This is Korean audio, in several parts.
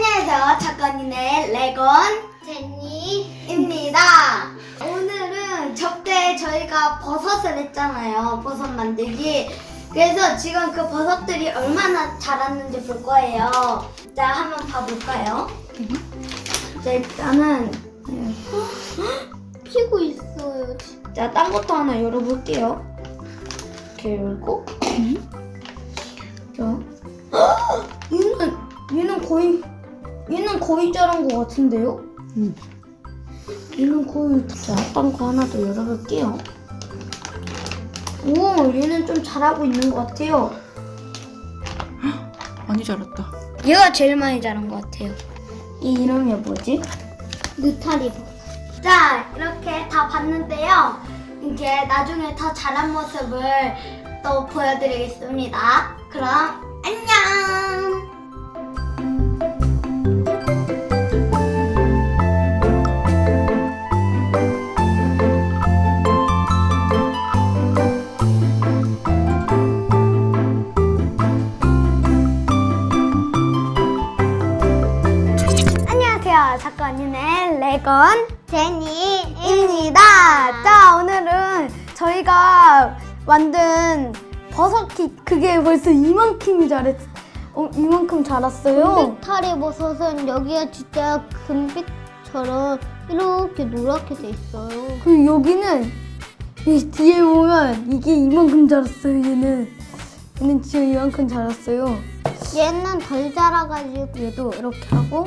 안녕하세요. 작가님의 레건 제니입니다. 오늘은 저때 저희가 버섯을 했잖아요. 버섯 만들기. 그래서 지금 그 버섯들이 얼마나 자랐는지 볼 거예요. 자, 한번 봐볼까요? 자, 일단은 네. 피고 있어요. 자, 딴 것도 하나 열어볼게요. 이렇게 열고. 자, 헉! 얘는 얘는 거의 얘는 거의 자란 것 같은데요? 얘는 거의 자, 딴거 하나 더 열어볼게요. 오, 얘는 좀 잘하고 있는 것 같아요. 많이 자랐다. 얘가 제일 많이 자란 것 같아요. 이 이름이 뭐지? 느타리 자, 이렇게 다 봤는데요. 이제 나중에 더 자란 모습을 또 보여드리겠습니다. 그럼 안녕! 건 제니입니다. 자, 오늘은 저희가 만든 버섯키 그게 벌써 이만큼이 자랐 어, 이만큼 자랐어요. 느타리 버섯은 여기가 진짜 금빛처럼 이렇게 노랗게 돼 있어요. 그리고 여기는 이 뒤에 보면 이게 이만큼 자랐어요. 얘는 얘는 진짜 이만큼 자랐어요. 얘는 덜 자라가지고 얘도 이렇게 하고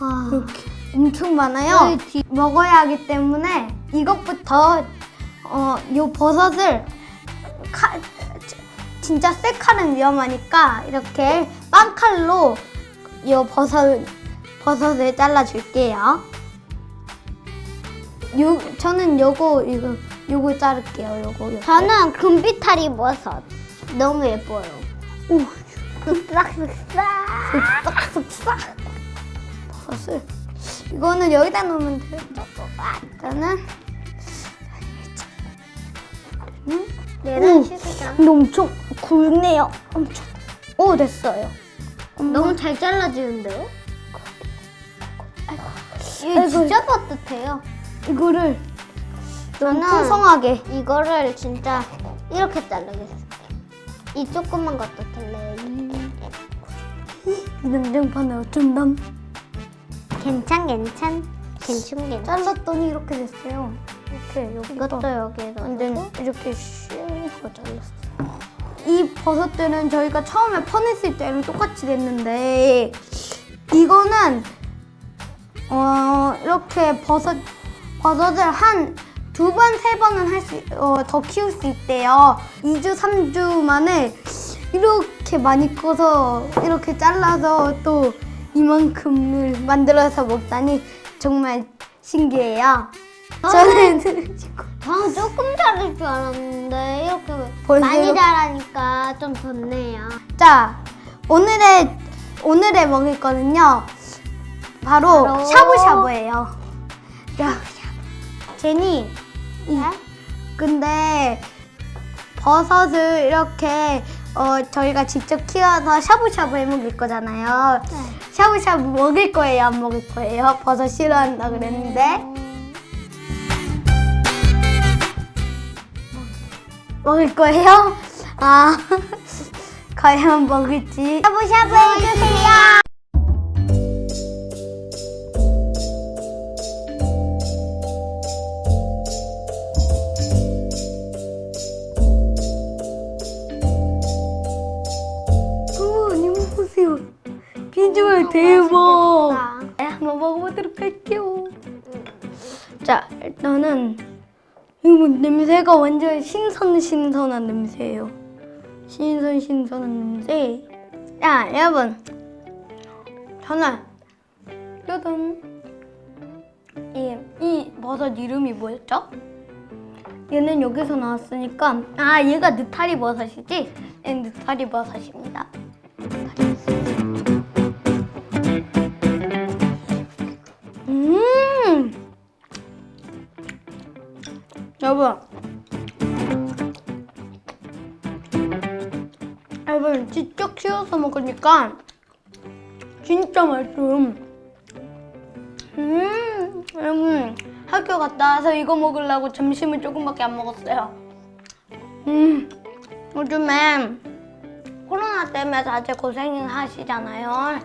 와. 이렇게 엄청 많아요. 뒤- 먹어야 하기 때문에 이것부터 어, 요 버섯을 칼, 진짜 새 칼은 위험하니까 이렇게 빵칼로 요 버섯 버섯을 잘라줄게요. 요 저는 요거 이거 요거 자를게요. 요거. 요거. 저는 금빛타리 버섯 너무 예뻐요. 오, 쓱싹쓱싹. 쓱싹쓱싹 버섯을 이거는 여기다 놓으면 돼요. 일단은 음? 얘는 오. 시그장. 근데 엄청 굵네요. 엄청. 오 됐어요. 너무 잘 잘라지는데요? 이거 아이고. 진짜 따뜻해요. 이거를 너무 저는 풍성하게. 이거를 진짜 이렇게 자르겠어요. 이 조그만 것도 잘라요. 이 냉장판에 어쩐담. 괜찮 괜찮 괜찮 괜찮. 잘랐더니 이렇게 됐어요. 이렇게 이것도 여기가 여기에서 완전 이렇게 슝 하고 잘랐어요. 이 버섯들은 저희가 처음에 퍼냈을 때랑 똑같이 됐는데 이거는 어 이렇게 버섯 버섯을 한 두 번, 세 번은 할 수, 어, 더 키울 수 있대요. 2주, 3주 만에 이렇게 많이 커서 이렇게 잘라서 또 이만큼을 만들어서 먹다니 정말 신기해요. 저는 아 조금 자를 줄 알았는데 이렇게 벌써 많이 이렇게- 자라니까 좀 좋네요. 자, 오늘의 오늘의 먹을 거는요. 바로, 바로- 샤브샤브예요. 야, 제니. 이, 네? 근데 버섯을 이렇게 어, 저희가 직접 키워서 샤브샤브 해 먹을 거잖아요. 네. 샤브샤브 먹을 거예요, 안 먹을 거예요? 버섯 싫어한다 그랬는데 먹을 거예요? 아, 과연 먹을지 샤브샤브 해주세요. 먹어보도록 할게요. 자, 일단은 이거 뭐 냄새가 완전 신선 신선한 냄새예요. 신선 신선한 냄새. 자, 여러분, 저는 짜잔. 이, 이 버섯 이름이 뭐였죠? 얘는 여기서 나왔으니까 아 얘가 느타리 버섯이지? 얘는 느타리 버섯입니다. 여러분 여러분 직접 키워서 먹으니까 진짜 맛있어요. 음, 여러분 학교 갔다 와서 이거 먹으려고 점심을 조금밖에 안 먹었어요. 음, 요즘에 코로나 때문에 다들 고생 하시잖아요.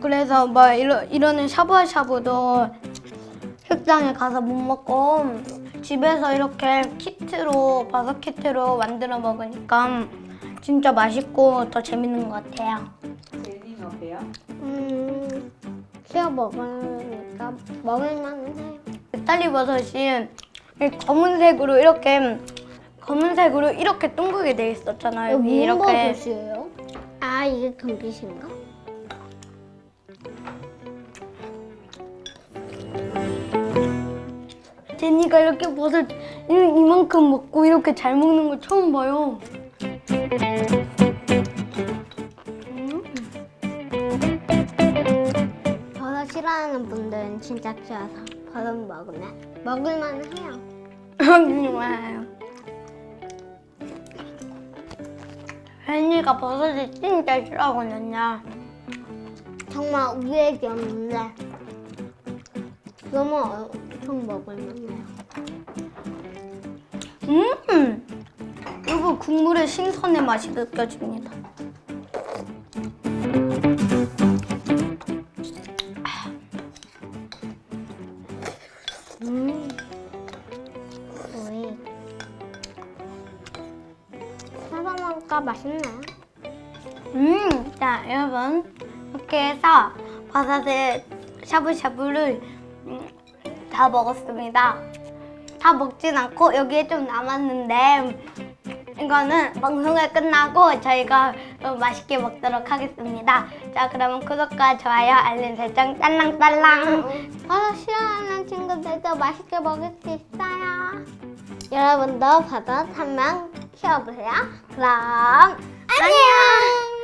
그래서 뭐 이러, 이러는 샤브샤브도 식당에 가서 못 먹고 집에서 이렇게 키트로 버섯 키트로 만들어 먹으니까 진짜 맛있고 더 재밌는 것 같아요. 제니는 어때요? 음, 키워 먹으니까 먹을만은 해요. 메탈리 버섯이 이 검은색으로 이렇게 검은색으로 이렇게 둥글게 돼 있었잖아요. 여기 이렇게 버섯이에요? 아, 이게 금빛인가? 제니가 이렇게 버섯 이- 이만큼 먹고 이렇게 잘 먹는 거 처음 봐요. 버섯 싫어하는 분들은 진짜 키워서 버섯 먹으면 먹을만은 해요. 정말. 제니가 버섯을 진짜 싫어하거든요. 정말 우애기 없는데 너무 엄청 먹을만해요. 음, 이거 국물의 신선의 맛이 느껴집니다. 음, 우리 해서 먹으니까? 맛있네요. 음, 자 여러분. 이렇게 해서 버섯을 샤브샤브를 음, 다 먹었습니다. 다 먹진 않고 여기에 좀 남았는데 이거는 방송이 끝나고 저희가 또 맛있게 먹도록 하겠습니다. 자 그러면 구독과 좋아요, 알림 설정 딸랑딸랑. 버섯 싫어하는 친구들도 맛있게 먹을 수 있어요. 여러분도 한명 키워보세요. 그럼 안녕.